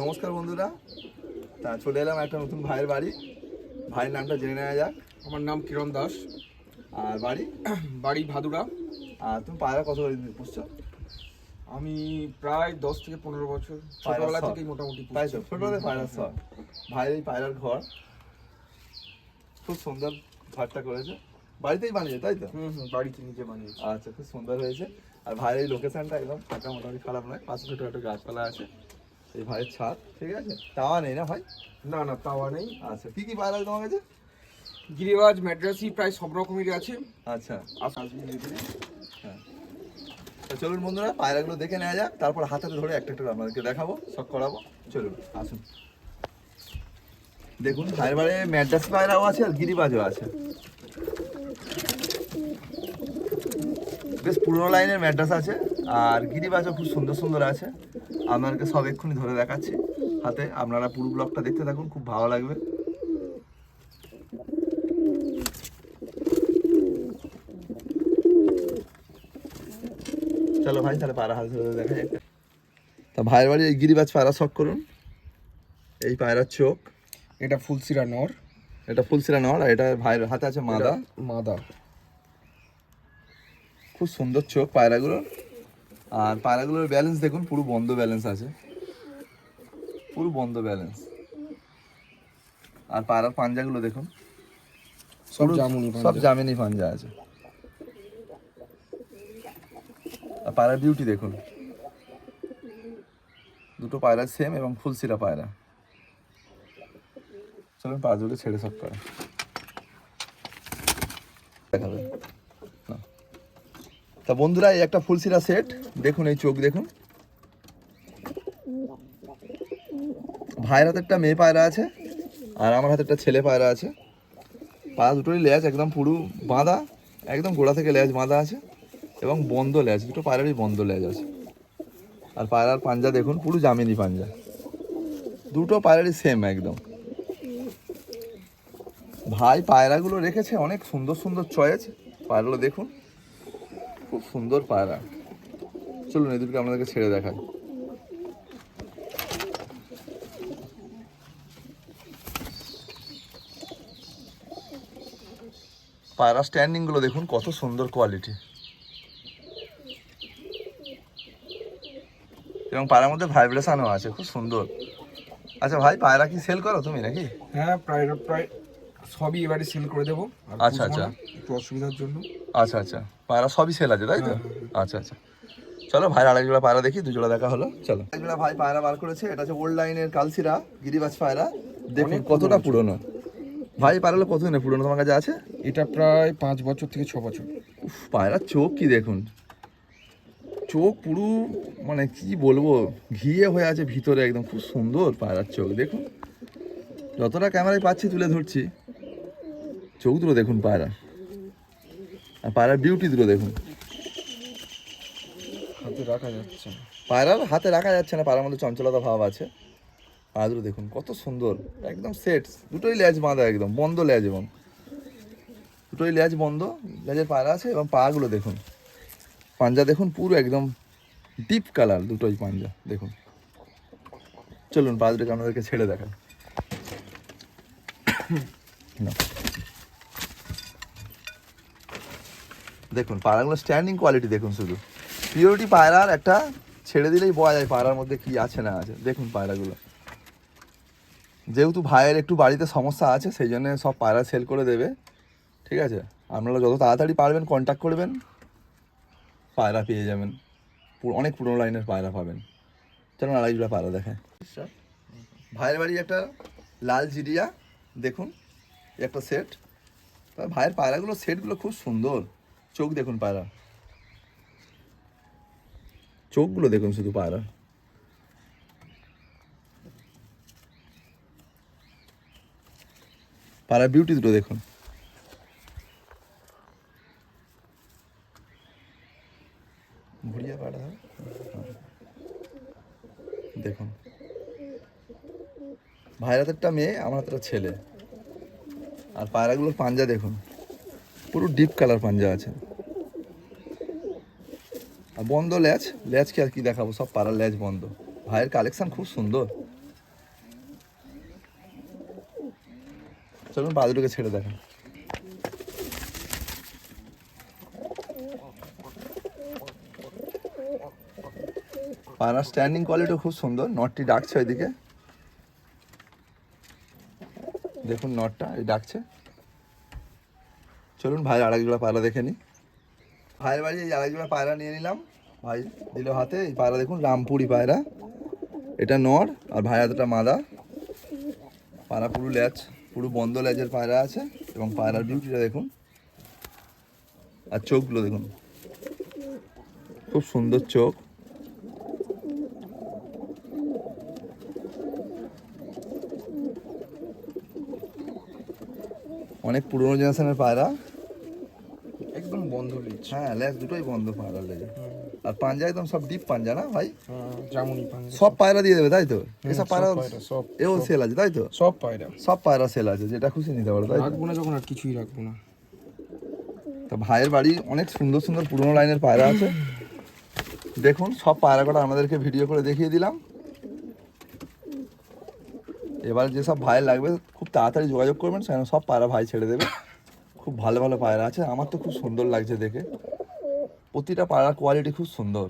নমস্কার বন্ধুরা। তা চলে এলাম একটা নতুন ভাইয়ের বাড়ি। ভাইয়ের নামটা জেনে নেওয়া যাক। আমার নাম কিরণ দাস। আর বাড়ি? বাড়ি ভাদুরা আর তুমি পায়রা কত করে পুষছো? আমি প্রায় দশ থেকে পনেরো বছর। ছোটবেলা। থেকেই মোটামুটি। তো ছোটবেলায় পায়রার সব ভাইয়ের এই পায়রার ঘর। খুব সুন্দর ঘরটা করেছে। বাড়িতেই বানিয়েছে তাই তো? হুম হুম বাড়িতে নিজে বানিয়েছি। আচ্ছা খুব সুন্দর হয়েছে। আর ভাইয়ের এই লোকেশনটা একদম ফাঁকা মোটামুটি খারাপ নয়। পাশে ছোটো একটা গাছপালা আছে। এই ভাইয়ের ছাদ ঠিক আছে? তাওয়া নেই না ভাই? না না তাওয়া নেই। আচ্ছা কি কি পায়রা আছে তোমার কাছে? গিরিবাজ ম্যাড্রাসি প্রায় সব রকমেরই আছে। আচ্ছা। হ্যাঁ। চলুন বন্ধুরা পায়রাগুলো দেখে নেওয়া যাক। তারপর হাতে ধরে একটা একটা আপনাদেরকে দেখাবো সব করাবো। চলুন আসুন। দেখুন ভাইয়ের বাড়ি ম্যাড্রাস পায়রাও আছে আর গিরিবাজও আছে। বেশ পুরোনো লাইনের ম্যাড্রাস আছে আর গিরিবাজও খুব সুন্দর সুন্দর আছে। আপনাদেরকে সব এক্ষুনি ধরে দেখাচ্ছি। হাতে আপনারা পুরো ব্লগটা দেখতে থাকুন খুব ভালো লাগবে। চলো ভাই তাহলে পায়রা হাতে ধরে দেখা যাক তা ভাইয়ের বাড়ি এই গিরিবাজ পায়রা শখ করুন। এই পায়রার চোখ। এটা ফুলসিরা নর। এটা ফুলসিরা নর আর এটা ভাইয়ের হাতে আছে মাদা। মাদা। খুব সুন্দর চোখ পায়রাগুলোর। আর পায়রাগুলোর ব্যালেন্স দেখুন পুরো বন্ধ ব্যালেন্স আছে। পুরো বন্ধ ব্যালেন্স আর পায়রার পাঞ্জাগুলো দেখুন। সব জামুনি সব জামিনি পাঞ্জা আছে। আর পায়রার বিউটি দেখুন। দুটো পায়রা সেম এবং ফুলসিরা পায়রা। চলুন পা দুটো ছেড়ে সব করে। দেখাবে। তা বন্ধুরা, এই একটা ফুলসিরা সেট দেখুন এই চোখ, দেখুন। ভাইয়ের হাতে একটা মেয়ে পায়রা আছে, আর আমার হাতে একটা ছেলে পায়রা আছে। পা দুটোরই লেজ একদম পুরো বাঁধা, একদম গোড়া থেকে লেজ বাঁধা আছে, এবং বন্ধ লেজ দুটো পায়রারই বন্ধ লেজ আছে। আর পায়রার পাঞ্জা দেখুন, পুরো জামিনি পাঞ্জা। দুটো পায়রারই সেম একদম। ভাই পায়রাগুলো রেখেছে অনেক সুন্দর সুন্দর চয়েস পায়রাগুলো দেখুন। খুব সুন্দর পায়রা। চলুন এই দুটোকে আপনাদেরকে ছেড়ে দেখাই। পায়রা স্ট্যান্ডিংগুলো দেখুন, কত সুন্দর কোয়ালিটি এবং পায়রার মধ্যে ভাইব্রেশনও আছে, খুব সুন্দর। আচ্ছা ভাই, পায়রা কি সেল করো তুমি নাকি? হ্যাঁ প্রায় প্রায়। সবই এবারে সেল করে দেবো আর আচ্ছা, আচ্ছা। একটু অসুবিধার জন্য। আচ্ছা আচ্ছা। পায়রা সবই সেল আছে তাই তো? হ্যাঁ, হ্যাঁ, আচ্ছা আচ্ছা। চলো ভাই আরেক জোড়া পায়রা দেখি দু জোড়া দেখা হলো চলো। জোড়া ভাই পায়রা বার করেছে এটা হচ্ছে ওল্ড লাইনের কালসিরা গিরিবাজ পায়রা। দেখুন কতটা পুরনো। ভাই পায়রাগুলো কতদিনের পুরনো তোমার কাছে আছে? এটা প্রায় পাঁচ বছর থেকে ছ বছর। উফ, পায়রার চোখ কি দেখুন। চোখ পুরো মানে কি বলব ঘিয়ে হয়ে আছে ভিতরে একদম খুব সুন্দর পায়রার চোখ দেখুন। যতটা ক্যামেরায় পাচ্ছি তুলে ধরছি। চোখ দুটো দেখুন পায়রা। আর পায়রার বিউটি দুটো দেখুন। হাতে রাখা যাচ্ছে না। পায়রার হাতে রাখা যাচ্ছে না পায়রার মধ্যে চঞ্চলতা ভাব আছে। পায়রাগুলো দেখুন কত সুন্দর একদম সেট দুটোই লেজ বাঁধা একদম বন্ধ লেজ এবং। দুটোই লেজ বন্ধ লেজের পায়রা আছে এবং পাগুলো দেখুন। পাঞ্জা দেখুন পুরো একদম ডিপ কালার দুটোই পাঞ্জা দেখুন। চলুন পা দুটোকে আপনাদেরকে ছেড়ে দেখাই। না। দেখুন পায়রাগুলো স্ট্যান্ডিং কোয়ালিটি দেখুন শুধু। পিওরিটি পায়রার একটা ছেড়ে দিলেই বোঝা যায় পায়রার মধ্যে কি আছে না আছে। দেখুন পায়রাগুলো যেহেতু ভাইয়ের একটু বাড়িতে সমস্যা আছে, সেই জন্য সব পায়রা সেল করে দেবে। ঠিক আছে? আপনারা যত তাড়াতাড়ি পারবেন কন্ট্যাক্ট করবেন। পায়রা পেয়ে যাবেন। অনেক পুরনো লাইনের পায়রা পাবেন। চলুন আড়াইগুলো পায়রা দেখায় ভাইয়ের বাড়ি একটা লাল জিরিয়া, দেখুন। একটা সেট ভাইয়ের পায়রাগুলো সেটগুলো খুব সুন্দর। চোখ দেখুন পায়রা। চোখগুলো দেখুন শুধু পায়রা। পায়রা বিউটি দুটো দেখুন। ঘুরিয়ে পায়রা। দেখুন। মেয়ে, আমার হাতেরটা ছেলে। আর পায়রাগুলোর পাঞ্জা দেখুন। পুরো ডিপ কালার পাঞ্জা আছে। আর বন্ধ ল্যাচ, ল্যাচকে আর কি দেখাবো? সব পাড়ার ল্যাচ বন্ধ। ভাইয়ের কালেকশান খুব সুন্দর। চলুন বাদুরকে ছেড়ে দেখেন। পাড়ার স্ট্যান্ডিং কোয়ালিটিও খুব সুন্দর। নটটি ডাকছে ওইদিকে। দেখুন নটটা এই ডাকছে। চলুন ভাই আরেকগুলো পাড়া দেখে নিই। ভাইয়ের বাড়ি এই আরেক জোড়া পায়রা নিয়ে নিলাম, ভাই দিল হাতে, এই পায়রা দেখুন, রামপুরি পায়রা। এটা নর, আর ভাই হাতটা মাদা। পায়রা পুরো ল্যাচ, পুরো বন্ধ ল্যাচের পায়রা আছে, এবং পায়রার বিউটিটা দেখুন। আর চোখগুলো দেখুন। খুব সুন্দর চোখ। অনেক পুরনো জেনারেশনের পায়রা। হ্যাঁ ল্যাচ দুটোই বন্ধ পায়রা লেগে আর পাঞ্জা একদম সব ডিপ পাঞ্জা না ভাই? জামুনি পাঞ্জা। সব পায়রা দিয়ে দেবে তাই তো? এসব পায়রা সব এও সেল আছে তাই তো? সব পায়রা। সব পায়রা সেল আছে যেটা খুশি নিতে পারো তাই? রাখব না যখন আর কিছুই রাখব না। তা ভাইয়ের বাড়ি অনেক সুন্দর সুন্দর পুরনো লাইনের পায়রা আছে। দেখুন সব পায়রা কটা আমাদেরকে ভিডিও করে দেখিয়ে দিলাম। এবার যেসব ভাইয়ের লাগবে খুব তাড়াতাড়ি যোগাযোগ করবেন সেখানে সব পায়রা ভাই ছেড়ে দেবে। খুব ভালো ভালো পায়রা আছে, আমার তো খুব সুন্দর লাগছে দেখে। প্রতিটা পায়রার কোয়ালিটি খুব সুন্দর।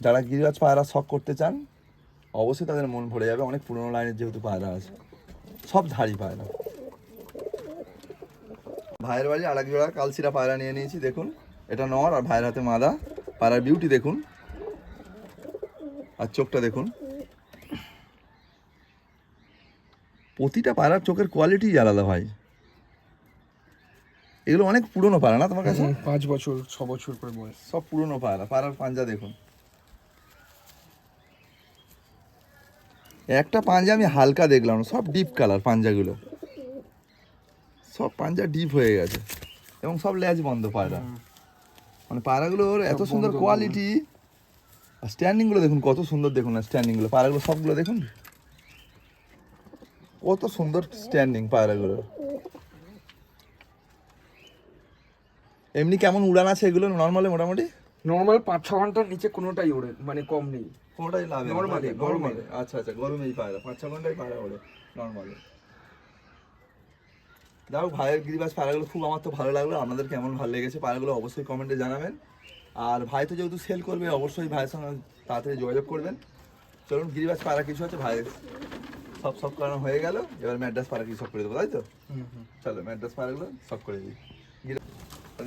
যারা গিরিরাজ পায়রা শখ করতে চান, অবশ্যই তাদের মন ভরে যাবে, অনেক পুরনো লাইনের যেহেতু পায়রা আছে। সব ধাড়ি পায়রা। ভাইয়ের বাড়ি আরেক জোড়া কালচিরা পায়রা নিয়ে নিয়েছি, দেখুন। এটা নর আর ভাইয়ের হাতে মাদা। পায়রার বিউটি দেখুন। আর চোখটা দেখুন। প্রতিটা পাড়ার চোখের কোয়ালিটি আলাদা ভাই। এগুলো অনেক পুরনো পায়রা না তোমার কাছে? পাঁচ বছর ছ বছর করে বয়স। সব পুরনো পায়রা পাড়ার পাঞ্জা দেখুন। একটা পাঞ্জা আমি হালকা দেখলাম না, সব ডিপ কালার পাঞ্জাগুলো। সব পাঞ্জা ডিপ হয়ে গেছে এবং সব ল্যাজ বন্ধ পায়রা মানে পায়রাগুলোর এত সুন্দর কোয়ালিটি আর স্ট্যান্ডিংগুলো দেখুন কত সুন্দর দেখুন না স্ট্যান্ডিংগুলো পায়রাগুলো সবগুলো দেখুন। কত সুন্দর স্ট্যান্ডিং পায়রাগুলো। এমনি কেমন উড়ান আছে এগুলো? নর্মালি মোটামুটি? নর্মাল পাঁচ ছ ঘণ্টার নিচে কোনোটাই ওড়ে মানে কম নেই। কোনোটাই লাভে Normally, গরমে। আচ্ছা আচ্ছা গরমেই পায়রা। পাঁচ ছ ঘন্টায় পায়রা ওড়ে নর্মালি দেখো ভাইয়ের গিরিবাস পায়রাগুলো খুব আমার তো ভালো লাগল। আপনাদের কেমন ভালো লেগেছে পায়রাগুলো অবশ্যই কমেন্টে জানাবেন। আর ভাই তো যেহেতু সেল করবে অবশ্যই ভাইয়ের সঙ্গে তাড়াতাড়ি যোগাযোগ করবেন। চলুন গিরিবাস পায়রা কিছু আছে? ভাই সব সব করানো হয়ে গেল এবার ম্যাড্রাস পায়রা কিছু সব করে দেবো তাই তো? চলো ম্যাড্রাস পায়রাগুলো সব করে দিই।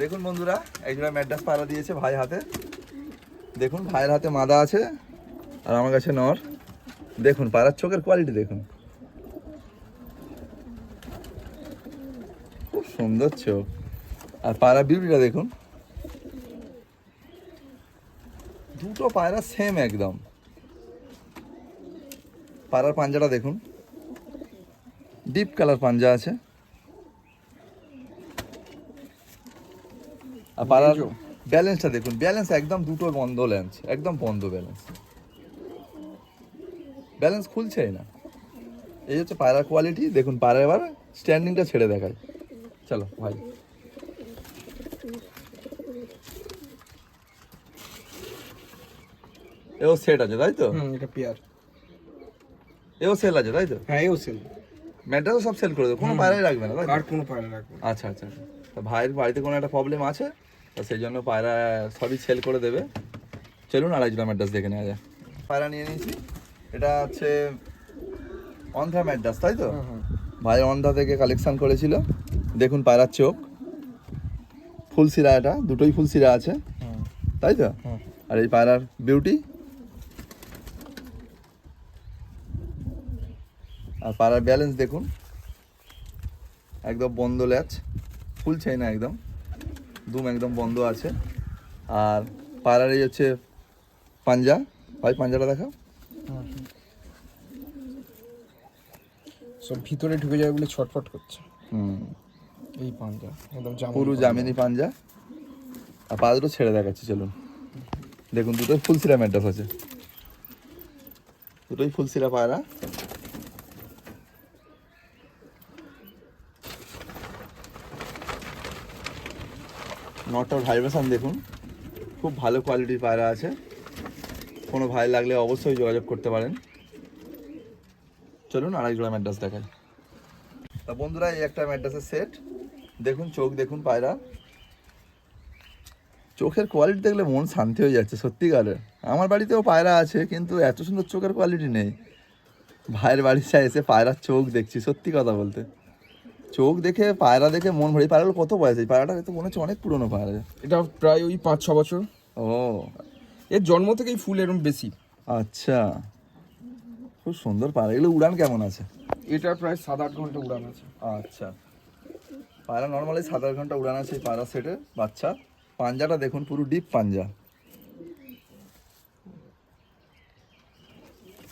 দেখুন বন্ধুরা একজোড়া ম্যাড্রাস পায়রা দিয়েছে ভাই হাতে। দেখুন ভাইয়ের হাতে মাদা আছে আর আমার কাছে নর। দেখুন পায়রার চোখের কোয়ালিটি দেখুন। খুব সুন্দর চোখ। আর পায়রা বিউটিটা দেখুন। দুটো পায়রা সেম একদম। পায়রার পাঞ্জাটা দেখুন। ডিপ কালার পাঞ্জা আছে। আর পাড়ার ব্যালেন্সটা দেখুন। ব্যালেন্স একদম দুটো বন্ধ ল্যান্স একদম বন্ধ ব্যালেন্স ব্যালেন্স খুলছেই না। এই হচ্ছে পায়রার কোয়ালিটি দেখুন পায়রা এবার স্ট্যান্ডিংটা ছেড়ে দেখায়। চলো ভাই। এও সেট আছে তাই তো? এটা পেয়ার এও সেল আছে তাই তো? হ্যাঁ এও সেল ম্যাটটাও সব সেল করে দেবো কোনো পায়রাই রাখবে না আর কোনো পায়রা রাখব। আচ্ছা আচ্ছা আচ্ছা। তা ভাইয়ের বাড়িতে কোনো একটা প্রবলেম আছে? তা সেই জন্য পায়রা সবই সেল করে দেবে। চলুন আড়াই জোড়া ম্যাড্রাস দেখে নেওয়া যায় পায়রা নিয়ে নিয়েছি। এটা হচ্ছে অন্ধ্রা ম্যাড্রাস তাই তো? হুম, হুম। ভাই অন্ধ্রা থেকে কালেকশন করেছিল। দেখুন পায়রার চোখ। ফুল সিরা এটা দুটোই ফুল সিরা আছে। হুম, তাই তো? আর এই পায়রার বিউটি আর পাড়ার ব্যালেন্স দেখুন। একদম বন্ধ ল্যাচ ফুলছেই না একদম। দুম একদম বন্ধ আছে। আর পায়রার এই হচ্ছে পাঞ্জা। ভাই পাঞ্জাটা দেখা হুম, হুম। সব ভিতরে ঢুকে যাবে বলে ছটফট করছে। হুম। এই পাঞ্জা একদম পুরো। জামিনি পাঞ্জা। আর পা দুটো ছেড়ে দেখাচ্ছি চলুন। দেখুন দুটোই ফুল সিরা ম্যাড্রাস আছে। দুটোই ফুল সিরা পায়রা নটার ভাইব্রেশন দেখুন, খুব ভালো কোয়ালিটির পায়রা আছে। কোনো ভাই লাগলে অবশ্যই যোগাযোগ করতে পারেন। চলুন আরেক জোড়া ম্যাড্রাস দেখাই। তা বন্ধুরা, এই একটা ম্যাড্রাসের সেট দেখুন, চোখ দেখুন পায়রা। চোখের কোয়ালিটি দেখলে মন শান্তি হয়ে যাচ্ছে সত্যিকারের আমার বাড়িতেও পায়রা আছে, কিন্তু এত সুন্দর চোখের কোয়ালিটি নেই। ভাইয়ের বাড়িতে এসে পায়রার চোখ দেখছি, সত্যি কথা বলতে। চোখ দেখে পায়রা দেখে মন ভরে পায়রাগুলো কত বয়স? এই পায়রাটা তো মনে হচ্ছে অনেক পুরনো পায়রা। এটা প্রায় ওই পাঁচ ছ বছর। ও। এর জন্ম থেকেই ফুল এরকম বেশি। আচ্ছা। খুব সুন্দর পায়রা। এগুলো উড়ান কেমন আছে? এটা প্রায় সাত আট ঘণ্টা উড়ান আছে। আচ্ছা। পায়রা নর্মালি সাত আট ঘণ্টা উড়ান আছে এই পায়রা সেটের বাচ্চা। পাঞ্জাটা দেখুন পুরো ডিপ পাঞ্জা।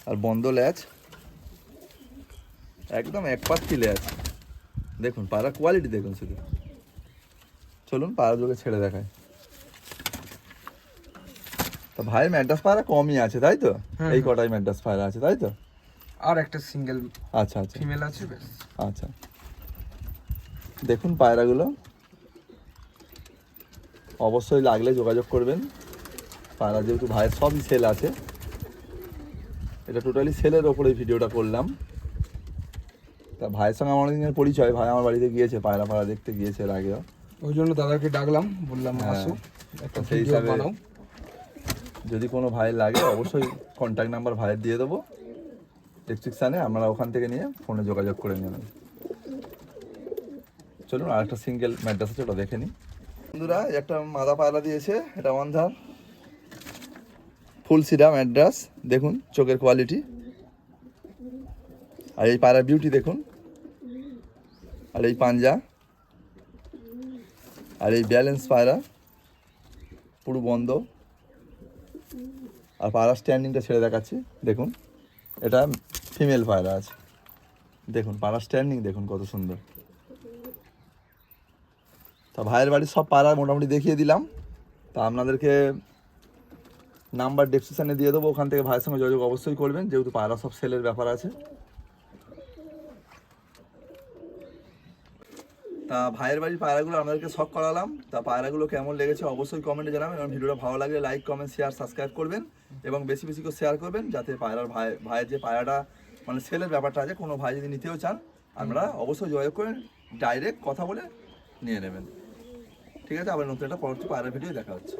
আর বন্ধ ল্যাচ। একদম এক পাত্তি ল্যাচ। দেখুন পায়রা কোয়ালিটি দেখুন শুধু। চলুন পায়রা দুটোকে ছেড়ে দেখায় তা ভাইয়ের ম্যাড্রাস পায়রা কমই আছে তাই তো? এই কটাই ম্যাড্রাস পায়রা আছে তাই তো? আর একটা সিঙ্গেল আচ্ছা আচ্ছা। ফিমেল আছে ব্যাস। আচ্ছা। দেখুন পায়রাগুলো। অবশ্যই লাগলে যোগাযোগ করবেন। পায়রা যেহেতু ভাইয়ের সবই সেল আছে। এটা টোটালি সেলের ওপরে ভিডিওটা করলাম। তা ভাইয়ের সঙ্গে আমার অনেকদিনের পরিচয় ভাই আমার বাড়িতে গিয়েছে পায়রা পায়রা দেখতে গিয়েছে এর আগেও। ওই জন্য দাদাকে ডাকলাম বললাম হ্যাঁ। আসো একটা সেই হিসাবে- যদি কোনো ভাইয়ের লাগে অবশ্যই কন্ট্যাক্ট নাম্বার ভাইয়ের দিয়ে দেবো। ডেসক্রিপশানে আমরা ওখান থেকে নিয়ে ফোনে যোগাযোগ করে নেবেন চলুন আর একটা সিঙ্গেল ম্যাড্রাস আছে ওটা দেখে নিই। বন্ধুরা একটা মাদা পায়রা দিয়েছে এটা অন্ধার ফুল সিরা ম্যাড্রাস দেখুন চোখের কোয়ালিটি আর এই পায়রার বিউটি দেখুন। আর এই পাঞ্জা, আর এই ব্যালেন্স পায়রা, পুরো বন্ধ। আর পায়রা স্ট্যান্ডিংটা ছেড়ে দেখাচ্ছি, দেখুন। এটা ফিমেল পায়রা আছে। দেখুন, পায়রা স্ট্যান্ডিং দেখুন কত সুন্দর। তা ভাইয়ের বাড়ির সব পায়রা মোটামুটি দেখিয়ে দিলাম। তা আপনাদেরকে নাম্বার ডেসক্রিপশানে দিয়ে দেবো, ওখান থেকে ভাইয়ের সঙ্গে যোগাযোগ অবশ্যই করবেন, যেহেতু পায়রা সব সেলের ব্যাপার আছে। তা ভাইয়ের বাড়ির পায়রাগুলো আপনাদেরকে শখ করালাম। তা পায়রাগুলো কেমন লেগেছে অবশ্যই কমেন্টে জানাবেন এবং ভিডিওটা ভালো লাগলে লাইক কমেন্ট শেয়ার সাবস্ক্রাইব করবেন এবং বেশি বেশি করে শেয়ার করবেন যাতে পায়রার ভাই ভাইয়ের যে পায়রাটা মানে সেলের ব্যাপারটা আছে, কোনো ভাই যদি নিতেও চান, আপনারা অবশ্যই যোগাযোগ করেন ডাইরেক্ট কথা বলে নিয়ে নেবেন। ঠিক আছে, আবার নতুন একটা পরবর্তী পায়রার ভিডিও দেখা হচ্ছে।